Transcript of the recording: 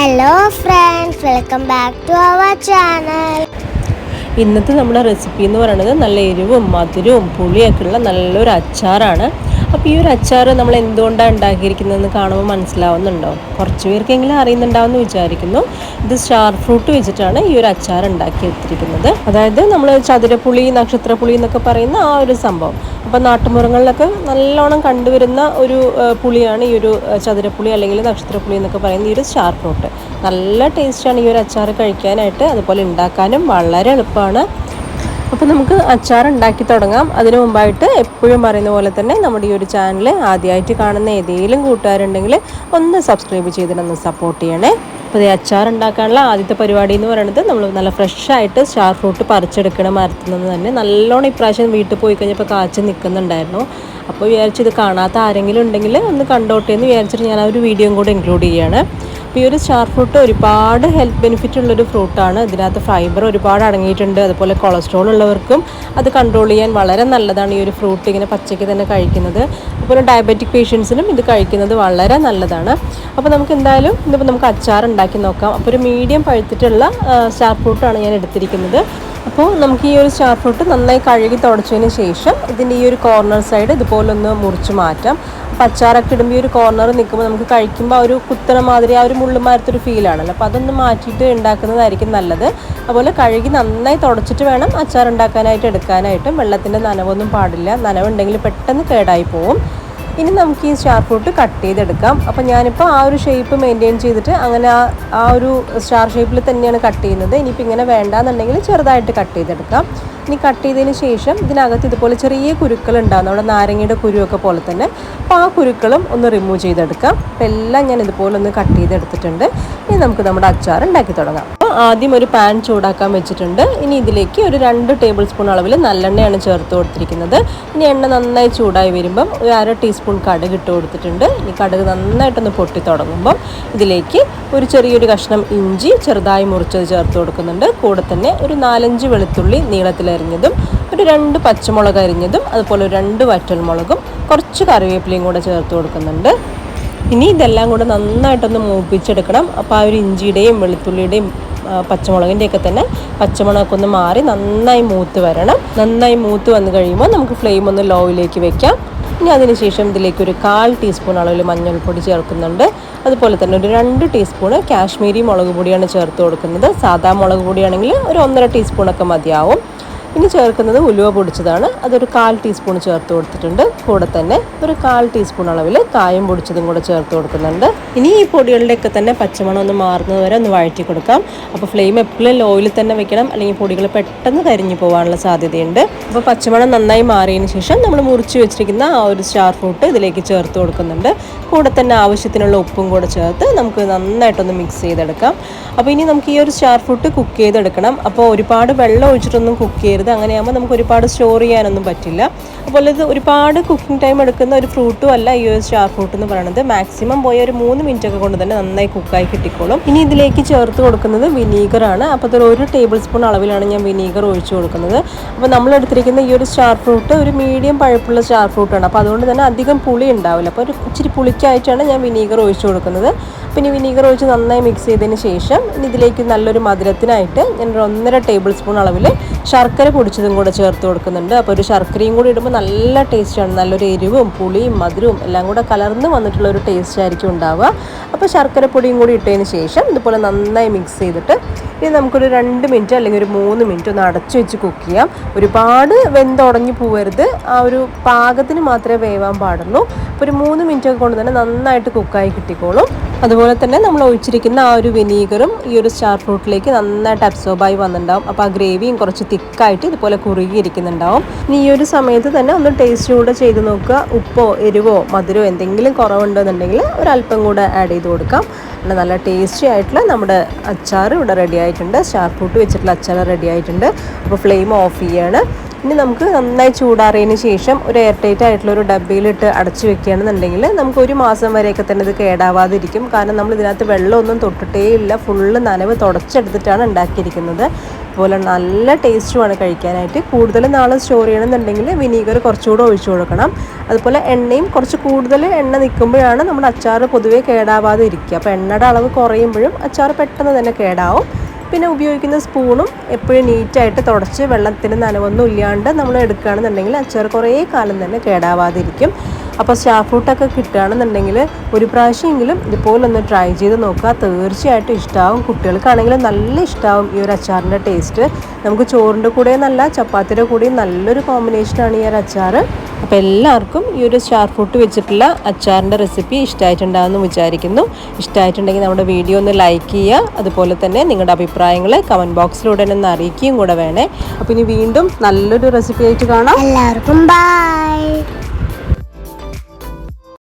Hello friends welcome back to our channel ഇന്നത്തെ നമ്മുടെ recipe എന്ന് പറയുന്നത് നല്ല എരിവും മധുരവും പുളിയൊക്കെ ഉള്ള നല്ലൊരു അച്ചാറാണ്. അപ്പോൾ ഈ ഒരു അച്ചാർ നമ്മൾ എന്തുകൊണ്ടാണ് ഉണ്ടാക്കിയിരിക്കുന്നതെന്ന് കാണുമ്പോൾ മനസ്സിലാവുന്നുണ്ടോ? കുറച്ച് പേർക്കെങ്കിലും അറിയുന്നുണ്ടാവുമെന്ന് വിചാരിക്കുന്നു. ഇത് സ്റ്റാർ ഫ്രൂട്ട് വെച്ചിട്ടാണ് ഈ ഒരു അച്ചാർ ഉണ്ടാക്കി എടുത്തിരിക്കുന്നത്. അതായത് നമ്മൾ ചതുരപ്പുളി നക്ഷത്രപ്പുളി എന്നൊക്കെ പറയുന്ന ആ ഒരു സംഭവം. അപ്പോൾ നാട്ടുമുറങ്ങളിലൊക്കെ നല്ലോണം കണ്ടുവരുന്ന ഒരു പുളിയാണ് ഈ ഒരു ചതുരപ്പുളി അല്ലെങ്കിൽ നക്ഷത്രപ്പുളി എന്നൊക്കെ പറയുന്ന ഈ ഒരു സ്റ്റാർ ഫ്രൂട്ട്. നല്ല ടേസ്റ്റാണ് ഈ ഒരു അച്ചാർ കഴിക്കാനായിട്ട്. അതുപോലെ ഉണ്ടാക്കാനും വളരെ എളുപ്പമാണ്. അപ്പോൾ നമുക്ക് അച്ചാർ ഉണ്ടാക്കി തുടങ്ങാം. അതിനു മുമ്പായിട്ട് എപ്പോഴും പറയുന്ന പോലെ തന്നെ നമ്മുടെ ഈ ഒരു ചാനൽ ആദ്യമായിട്ട് കാണുന്ന ഏതെങ്കിലും കൂട്ടുകാരുണ്ടെങ്കിൽ ഒന്ന് സബ്സ്ക്രൈബ് ചെയ്തിട്ടൊന്ന് സപ്പോർട്ട് ചെയ്യണേ. അപ്പോൾ ഈ അച്ചാർ ഉണ്ടാക്കാനുള്ള ആദ്യത്തെ പരിപാടി എന്ന് പറയുന്നത് നമ്മൾ നല്ല ഫ്രഷ് ആയിട്ട് സ്റ്റാർ ഫ്രൂട്ട് പറിച്ചെടുക്കണം മരത്തിൽ നിന്ന് തന്നെ നല്ലോണം ഇപ്രാവശ്യം വീട്ടിൽ പോയി കഴിഞ്ഞപ്പോൾ കാച്ച് നിൽക്കുന്നുണ്ടായിരുന്നു. അപ്പോൾ വിചാരിച്ചു കാണാത്ത ആരെങ്കിലും ഉണ്ടെങ്കിൽ ഒന്ന് കണ്ടോട്ടെ എന്ന് വിചാരിച്ചിട്ട് ഞാൻ ആ ഒരു വീഡിയോയും കൂടെ ഇൻക്ലൂഡ് ചെയ്യാണ്. അപ്പോൾ ഈ ഒരു സ്റ്റാർ ഫ്രൂട്ട് ഒരുപാട് ഹെൽത്ത് ബെനിഫിറ്റ് ഉള്ളൊരു ഫ്രൂട്ടാണ് ഇതിനകത്ത് ഫൈബർ ഒരുപാട് അടങ്ങിയിട്ടുണ്ട്. അതുപോലെ കൊളസ്ട്രോൾ ഉള്ളവർക്കും അത് കൺട്രോൾ ചെയ്യാൻ വളരെ നല്ലതാണ് ഈ ഒരു ഫ്രൂട്ട് ഇങ്ങനെ പച്ചയ്ക്ക് തന്നെ കഴിക്കുന്നത്. അതുപോലെ ഡയബറ്റിക് പേഷ്യൻസിനും ഇത് കഴിക്കുന്നത് വളരെ നല്ലതാണ്. അപ്പോൾ നമുക്ക് എന്തായാലും ഇതിപ്പോൾ നമുക്ക് അച്ചാർ ഉണ്ടാക്കി നോക്കാം. അപ്പോൾ ഒരു മീഡിയം പഴുത്തിട്ടുള്ള സ്റ്റാർ ഫ്രൂട്ടാണ് ഞാൻ എടുത്തിരിക്കുന്നത്. അപ്പോൾ നമുക്ക് ഈ ഒരു സ്റ്റാർ ഫ്രൂട്ട് നന്നായി കഴുകി തുടച്ചതിന് ശേഷം ഇതിന്റെ ഈ ഒരു കോർണർ സൈഡ് ഇതുപോലൊന്ന് മുറിച്ച് മാറ്റാം. അച്ചാറൊക്കെ ഇടുമ്പോൾ ഒരു കോർണർ നിൽക്കുമ്പോൾ നമുക്ക് കഴിക്കുമ്പോൾ ആ ഒരു കുത്തണ മാതിരി ആ ഒരു മുള്ളുമാരത്തൊരു ഫീലാണല്ലോ അപ്പോൾ അതൊന്ന് മാറ്റിയിട്ട് ഉണ്ടാക്കുന്നതായിരിക്കും നല്ലത്. അതുപോലെ കഴുകി നന്നായി തുടച്ചിട്ട് വേണം അച്ചാർ ഉണ്ടാക്കാനായിട്ട് എടുക്കാനായിട്ടും. വെള്ളത്തിന്റെ നനവൊന്നും പാടില്ല. നനവുണ്ടെങ്കിൽ പെട്ടെന്ന് കേടായി പോവും. ഇനി നമുക്ക് ഈ സ്റ്റാർ ഫ്രൂട്ട് കട്ട് ചെയ്തെടുക്കാം. അപ്പോൾ ഞാനിപ്പോൾ ആ ഒരു ഷേപ്പ് മെയിന്റെയിൻ ചെയ്തിട്ട് അങ്ങനെ ആ ആ ഒരു സ്റ്റാർ ഷേപ്പിൽ തന്നെയാണ് കട്ട് ചെയ്യുന്നത്. ഇനിയിപ്പോൾ ഇങ്ങനെ വേണ്ടാന്നുണ്ടെങ്കിൽ ചെറുതായിട്ട് കട്ട് ചെയ്തെടുക്കാം. ഇനി കട്ട് ചെയ്തതിന് ശേഷം ഇതിനകത്ത് ഇതുപോലെ ചെറിയ കുരുക്കൾ ഉണ്ടാകും നമ്മുടെ നാരങ്ങയുടെ കുരുവൊക്കെ പോലെ തന്നെ. അപ്പോൾ ആ കുരുക്കളും ഒന്ന് റിമൂവ് ചെയ്തെടുക്കാം. അപ്പോൾ എല്ലാം ഞാൻ ഇതുപോലെ ഒന്ന് കട്ട് ചെയ്തെടുത്തിട്ടുണ്ട്. ഇനി നമുക്ക് നമ്മുടെ അച്ചാർ ഉണ്ടാക്കി തുടങ്ങാം. ആദ്യം ഒരു പാൻ ചൂടാക്കാൻ വെച്ചിട്ടുണ്ട്. ഇനി ഇതിലേക്ക് ഒരു രണ്ട് ടേബിൾ സ്പൂൺ അളവിൽ നല്ലെണ്ണയാണ് ചേർത്ത് കൊടുത്തിരിക്കുന്നത്. ഇനി എണ്ണ നന്നായി ചൂടായി വരുമ്പം ഒരു അര ടീസ്പൂൺ കടുക് ഇട്ട് കൊടുത്തിട്ടുണ്ട്. ഇനി കടുക് നന്നായിട്ടൊന്ന് പൊട്ടി തുടങ്ങുമ്പം ഇതിലേക്ക് ഒരു ചെറിയൊരു കഷ്ണം ഇഞ്ചി ചെറുതായി മുറിച്ചത് ചേർത്ത് കൊടുക്കുന്നുണ്ട്. കൂടെ തന്നെ ഒരു നാലഞ്ച് വെളുത്തുള്ളി നീളത്തിലരിഞ്ഞതും ഒരു രണ്ട് പച്ചമുളക് അരിഞ്ഞതും അതുപോലെ രണ്ട് വറ്റൽമുളകും കുറച്ച് കറിവേപ്പിലയും കൂടെ ചേർത്ത് കൊടുക്കുന്നുണ്ട്. ഇനി ഇതെല്ലാം കൂടെ നന്നായിട്ടൊന്ന് മൂപ്പിച്ചെടുക്കണം. അപ്പോൾ ആ ഒരു ഇഞ്ചിയുടെയും വെളുത്തുള്ളിയുടെയും പച്ചമുളകിന്റെ പച്ചമുളകിന്റെയൊക്കെ തന്നെ പച്ചമുളകൊക്കെ ഒന്ന് മാറി നന്നായി മൂത്ത് വരണം. നന്നായി മൂത്ത് വന്നു കഴിയുമ്പോൾ നമുക്ക് ഫ്ലെയിം ഒന്ന് ലോയിലേക്ക് വെക്കാം. ഇനി അതിനുശേഷം ഇതിലേക്ക് ഒരു കാൽ ടീസ്പൂൺ അളവിൽ മഞ്ഞൾപ്പൊടി ചേർക്കുന്നുണ്ട്. അതുപോലെ തന്നെ ഒരു രണ്ട് ടീസ്പൂണ് കാശ്മീരി മുളക് പൊടിയാണ് ചേർത്ത് കൊടുക്കുന്നത്. സാധാ മുളക് പൊടിയാണെങ്കിൽ ഒരു ഒന്നര ടീസ്പൂണൊക്കെ മതിയാവും. ഇനി ചേർക്കുന്നത് ഉലുവ പൊടിച്ചതാണ്. അതൊരു കാൽ ടീസ്പൂൺ ചേർത്ത് കൊടുത്തിട്ടുണ്ട്. കൂടെ തന്നെ ഒരു കാൽ ടീസ്പൂൺ അളവിൽ കായം പൊടിച്ചതും കൂടെ ചേർത്ത് കൊടുക്കുന്നുണ്ട്. ഇനി ഈ പൊടികളുടെയൊക്കെ തന്നെ പച്ചമണം ഒന്ന് മാറുന്നത് വരെ ഒന്ന് വഴറ്റി കൊടുക്കാം. അപ്പോൾ ഫ്ലെയിം എപ്പോഴും ലോയിൽ തന്നെ വെക്കണം. അല്ലെങ്കിൽ പൊടികൾ പെട്ടെന്ന് കരിഞ്ഞു പോകാനുള്ള സാധ്യതയുണ്ട്. അപ്പോൾ പച്ചമണം നന്നായി മാറിയതിന് ശേഷം നമ്മൾ മുറിച്ച് വെച്ചിരിക്കുന്ന ആ ഒരു സ്റ്റാർ ഫ്രൂട്ട് ഇതിലേക്ക് ചേർത്ത് കൊടുക്കുന്നുണ്ട്. കൂടെ തന്നെ ആവശ്യത്തിനുള്ള ഉപ്പും കൂടെ ചേർത്ത് നമുക്ക് നന്നായിട്ടൊന്ന് മിക്സ് ചെയ്തെടുക്കാം. അപ്പോൾ ഇനി നമുക്ക് ഈ ഒരു സ്റ്റാർ ഫ്രൂട്ട് കുക്ക് ചെയ്തെടുക്കണം. അപ്പോൾ ഒരുപാട് വെള്ളം ഒഴിച്ചിട്ടൊന്നും കുക്ക് ചെയ്യരുത്. അങ്ങനെയാകുമ്പോൾ നമുക്ക് ഒരുപാട് സ്റ്റോർ ചെയ്യാനൊന്നും പറ്റില്ല. അതുപോലെ ഇത് ഒരുപാട് കുക്കിംഗ് ടൈം എടുക്കുന്ന ഒരു ഫ്രൂട്ടും അല്ല ഈ ഒരു സ്റ്റാർ ഫ്രൂട്ട് എന്ന് പറയുന്നത് മാക്സിമം പോയ ഒരു മൂന്ന് മിനിറ്റ് ഒക്കെ കൊണ്ട് തന്നെ നന്നായി കുക്കായി കിട്ടിക്കോളും. ഇനി ഇതിലേക്ക് ചേർത്ത് കൊടുക്കുന്നത് വിനീഗറാണ് അപ്പോൾ അതൊരു ഒരു ടേബിൾ സ്പൂൺ അളവിലാണ് ഞാൻ വിനീഗർ ഒഴിച്ചു കൊടുക്കുന്നത്. അപ്പോൾ നമ്മൾ എടുത്തിരിക്കുന്ന ഈ ഒരു സ്റ്റാർ ഫ്രൂട്ട് ഒരു മീഡിയം പഴുപ്പുള്ള സ്റ്റാർ ഫ്രൂട്ടാണ് അപ്പോൾ അതുകൊണ്ട് തന്നെ അധികം പുളി ഉണ്ടാവില്ല. അപ്പോൾ ഒരു ഇച്ചിരി പുളിക്കായിട്ടാണ് ഞാൻ വിനീഗർ ഒഴിച്ചു കൊടുക്കുന്നത്. അപ്പോൾ ഇനി വിനീഗർ ഒഴിച്ച് നന്നായി മിക്സ് ചെയ്തതിന് ശേഷം ഇതിലേക്ക് നല്ലൊരു മധുരത്തിനായിട്ട് ഞാൻ ഒന്നര ടേബിൾ സ്പൂൺ അളവിൽ ശർക്കര പൊടിച്ചതും കൂടെ ചേർത്ത് കൊടുക്കുന്നുണ്ട്. അപ്പോൾ ഒരു ശർക്കരയും കൂടി ഇടുമ്പോൾ നല്ല ടേസ്റ്റാണ് നല്ലൊരു എരിവും പുളിയും മധുരവും എല്ലാം കൂടെ കലർന്ന് വന്നിട്ടുള്ള ഒരു ടേസ്റ്റ് ആയിരിക്കും ഉണ്ടാവുക. അപ്പോൾ ശർക്കര പൊടിയും കൂടി ഇട്ടതിന് ശേഷം ഇതുപോലെ നന്നായി മിക്സ് ചെയ്തിട്ട് ഇനി നമുക്കൊരു രണ്ട് മിനിറ്റ് അല്ലെങ്കിൽ ഒരു മൂന്ന് മിനിറ്റ് ഒന്ന് അടച്ചു വെച്ച് കുക്ക് ചെയ്യാം. ഒരുപാട് വെന്തുടഞ്ഞു പോകരുത് ആ ഒരു പാകത്തിന് മാത്രമേ വേവാൻ പാടുള്ളൂ. അപ്പോൾ ഒരു മൂന്ന് മിനിറ്റ് ഒക്കെ കൊണ്ട് തന്നെ നന്നായിട്ട് കുക്കായി കിട്ടിക്കോളും. അതുപോലെ തന്നെ നമ്മൾ ഒഴിച്ചിരിക്കുന്ന ആ ഒരു വിനീഗറും ഈ ഒരു സ്റ്റാർ ഫ്രൂട്ടിലേക്ക് നന്നായിട്ട് അബ്സോർബ് ആയി വന്നിട്ടുണ്ടാവും. അപ്പോൾ ആ ഗ്രേവിയും കുറച്ച് തിക്കായിട്ട് ഇതുപോലെ കുറുകിയിരിക്കുന്നുണ്ടാവും. ഈ ഒരു സമയത്ത് തന്നെ ഒന്ന് ടേസ്റ്റ് കൂടെ ചെയ്ത് നോക്കുക. ഉപ്പോ എരിവോ മധുരമോ എന്തെങ്കിലും കുറവുണ്ടെന്നുണ്ടെങ്കിൽ ഒരല്പം കൂടെ ആഡ് ചെയ്ത് കൊടുക്കാം. പിന്നെ നല്ല ടേസ്റ്റി ആയിട്ടുള്ള നമ്മുടെ അച്ചാർ ഇവിടെ റെഡി ആയിട്ടുണ്ട്. സ്റ്റാർ ഫ്രൂട്ട് വെച്ചിട്ടുള്ള അച്ചാർ റെഡി ആയിട്ടുണ്ട്. അപ്പോൾ ഫ്ലെയിം ഓഫ് ചെയ്യാണ്. ഇനി നമുക്ക് നന്നായി ചൂടാറിയതിന് ശേഷം ഒരു എയർ ടൈറ്റ് ആയിട്ടുള്ള ഒരു ഡബ്ബയിലിട്ട് അടച്ചു വെക്കുകയാണെന്നുണ്ടെങ്കിൽ നമുക്ക് ഒരു മാസം വരെയൊക്കെ തന്നെ ഇത് കേടാവാതിരിക്കും. കാരണം നമ്മൾ ഇതിനകത്ത് വെള്ളമൊന്നും തൊട്ടിട്ടേ ഇല്ല. ഫുള്ള് നനവ് തുടച്ചെടുത്തിട്ടാണ് ഉണ്ടാക്കിയിരിക്കുന്നത്. അതുപോലെ നല്ല ടേസ്റ്റുമാണ് കഴിക്കാനായിട്ട്. കൂടുതൽ നാൾ സ്റ്റോർ ചെയ്യണമെന്നുണ്ടെങ്കിൽ വിനീഗർ കുറച്ചുകൂടെ ഒഴിച്ചു കൊടുക്കണം. അതുപോലെ എണ്ണയും കുറച്ച് കൂടുതൽ എണ്ണ നിൽക്കുമ്പോഴാണ് നമ്മുടെ അച്ചാർ പൊതുവേ കേടാവാതെ ഇരിക്കുക അപ്പോൾ എണ്ണയുടെ അളവ് കുറയുമ്പോഴും അച്ചാർ പെട്ടെന്ന് തന്നെ കേടാവും. പിന്നെ ഉപയോഗിക്കുന്ന സ്പൂണും എപ്പോഴും നീറ്റായിട്ട് തുടച്ച് വെള്ളത്തിന് നനവൊന്നും ഇല്ലാണ്ട് നമ്മൾ എടുക്കുകയാണെന്നുണ്ടെങ്കിൽ അച്ചാർ കുറേ കാലം തന്നെ കേടാവാതിരിക്കും. അപ്പോൾ സ്റ്റാർ ഫ്രൂട്ടൊക്കെ കിട്ടുകയാണെന്നുണ്ടെങ്കിൽ ഒരു പ്രാവശ്യമെങ്കിലും ഇതുപോലെ ഒന്ന് ട്രൈ ചെയ്ത് നോക്കുക. തീർച്ചയായിട്ടും ഇഷ്ടമാവും കുട്ടികൾക്കാണെങ്കിലും നല്ല ഇഷ്ടമാവും ഈ ഒരു അച്ചാറിന്റെ ടേസ്റ്റ് നമുക്ക് ചോറിന്റെ കൂടെ നല്ല ചപ്പാത്തിയുടെ കൂടെയും നല്ലൊരു കോമ്പിനേഷനാണ് ഈ ഒരു അച്ചാർ. അപ്പോൾ എല്ലാവർക്കും ഈ ഒരു സ്റ്റാർ ഫ്രൂട്ട് വെച്ചിട്ടുള്ള അച്ചാറിന്റെ റെസിപ്പി ഇഷ്ടമായിട്ടുണ്ടാകുമെന്ന് വിചാരിക്കുന്നു. ഇഷ്ടമായിട്ടുണ്ടെങ്കിൽ നമ്മുടെ വീഡിയോ ഒന്ന് ലൈക്ക് ചെയ്യുക. അതുപോലെ തന്നെ നിങ്ങളുടെ അഭിപ്രായങ്ങൾ കമന്റ് ബോക്സിലൂടെ ഒന്ന് അറിയിക്കുകയും കൂടെ വേണേ. അപ്പോൾ ഇനി വീണ്ടും നല്ലൊരു റെസിപ്പി ആയിട്ട് കാണാം. എല്ലാവർക്കും ബൈ